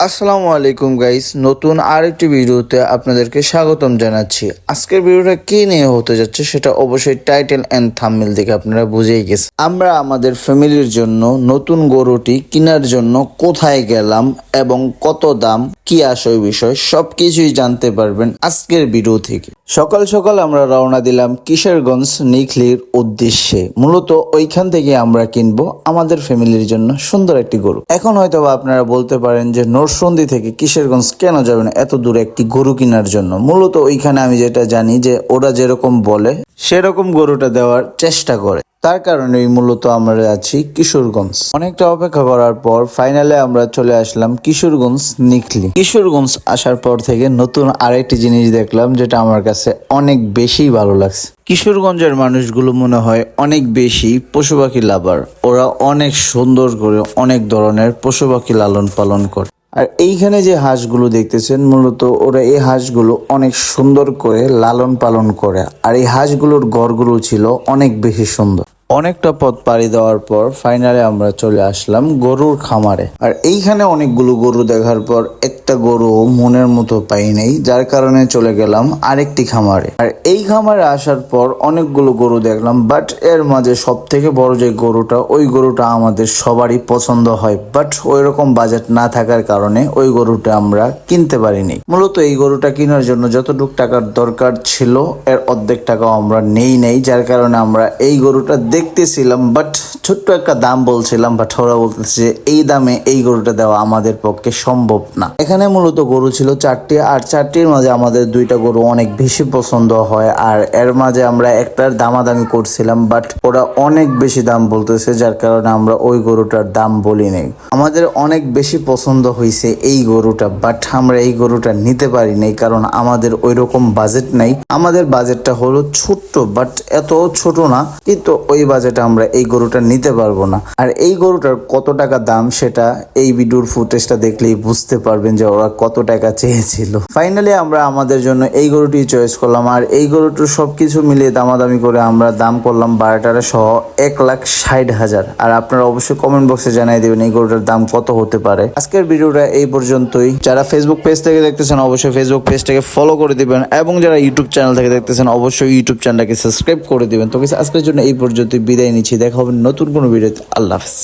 আসসালামু আলাইকুম গাইস, নতুন আরেকটি ভিডিওতে আপনাদেরকে স্বাগতম জানাচ্ছি। আজকের ভিডিওটা কি নিয়ে হতে যাচ্ছে সেটা অবশ্যই টাইটেল অ্যান্ড থামমিল দেখে আপনারা বুঝেই গেছেন। আমরা আমাদের ফ্যামিলির জন্য নতুন গরুটি কেনার জন্য কোথায় গেলাম এবং কত দাম, কি আসয় বিষয় সব কিছুই জানতে পারবেন আজকের ভিডিও থেকে। সকাল সকাল আমরা রওনা দিলাম কিশোরগঞ্জ নিখলির উদ্দেশ্যে। মূলত ওইখান থেকে আমরা কিনবো আমাদের ফ্যামিলির জন্য সুন্দর একটি গরু। এখন হয়তো আপনারা বলতে পারেন যে নরসন্দি থেকে কিশোরগঞ্জ কেন যাবে না? এত দূরে একটি গরু কেনার জন্য। মূলত ওইখানে আমি যেটা জানি যে ওরা যেরকম বলে, সেরকম গরুটা দেওয়ার চেষ্টা করে। তার কারণেই মূলত আমরা আছি কিশোরগঞ্জ। অনেকটা অপেক্ষা করার পর ফাইনালে আমরা চলে আসলাম কিশোরগঞ্জ নিকলি। কিশোরগঞ্জ আসার পর থেকে নতুন আরেকটি জিনিস দেখলাম যেটা আমার কাছে অনেক বেশি ভালো লাগছে। কিশোরগঞ্জের মানুষগুলো মনে হয় অনেক বেশি পশু পাখি লাভার। ওরা অনেক সুন্দর করে অনেক ধরনের পশু পাখি লালন পালন করে। আর এইখানে যে হাঁসগুলো দেখতেছেন, মূলত ওরা এই হাঁসগুলো অনেক সুন্দর করে লালন পালন করে। আর এই হাঁসগুলোর ঘরগুলো ছিল অনেক বেশি সুন্দর। অনেকটা পথ পাড়ি দেওয়ার পর ফাইনালে আমরা চলে আসলাম গরুর খামারে। আর এইখানে অনেকগুলো গরু দেখার পর একটা গরু মনের মতো পাই নাই, যার কারণে চলে গেলাম আরেকটি খামারে। আর এই খামারে আসার পর অনেকগুলো গরু দেখলাম বাট এর মাঝে সব থেকে বড় যে গরুটা, ওই গরুটা আমাদের সবারই পছন্দ হয় বাট ওই রকম বাজেট না থাকার কারণে ওই গরুটা আমরা কিনতে পারিনি। মূলত এই গরুটা কেনার জন্য যতটুক টাকার দরকার ছিল, এর অর্ধেক টাকাও আমরা নেই নেই, যার কারণে আমরা এই গরুটা দেখতেছিলাম বাট ছোট্ট একটা দাম বলছিলাম বাট ওরা বলতেছে যে এই দামে এই গরুটা দেওয়া আমাদের পক্ষে সম্ভব না। এখানে মূলত গরু ছিল চারটি, আর চারটির মাঝে আমাদের দুইটা গরু অনেক বেশি পছন্দ হয়, আর এর মাঝে আমরা একটার দামাদামি করছিলাম বাট ওরা অনেক বেশি দাম বলতেছে, যার কারণে আমরা ওই গরুটার দাম বলি নাই। আমাদের অনেক বেশি পছন্দ হয়েছে এই গরুটা বাট আমরা এই গরুটা নিতে পারি নাই, কারণ আমাদের ওই রকম বাজেট নাই। আমাদের বাজেটটা হলো ছোট্ট বাট এত ছোট না, কিন্তু ওই বাজেটে আমরা এই গরুটা নিতে পারব না। আর এই গরুটার কত টাকা দাম সেটা এই ভিডিওর ফুটেজটা দেখলেই বুঝতে পারবেন যে ওরা কত টাকা চেয়েছিল। ফাইনালি আমরা আমাদের জন্য এই গরুটি চয়েস করলাম। আর এই গরুটির সবকিছু মিলিয়ে দামাদামি করে আমরা দাম করলাম বারোটারে সহ এক লাখ ষাট হাজার। আর আপনারা অবশ্যই কমেন্ট বক্সে জানিয়ে দেবেন এই গরুটার দাম কত হতে পারে। আজকের ভিডিওটা এই পর্যন্তই। যারা ফেসবুক পেজ থেকে দেখতেছেন, অবশ্যই ফেসবুক পেজটাকে ফলো করে দিবেন এবং যারা ইউটিউব চ্যানেল থেকে দেখতেছেন, অবশ্যই ইউটিউব চ্যানেলটাকে সাবস্ক্রাইব করে দিবেন। তো আজকের জন্য এই পর্যন্ত বিদায় নিচ্ছি। দেখা হবে নতুন কোনো ভিডিওতে আল্লাহ হাফেজ।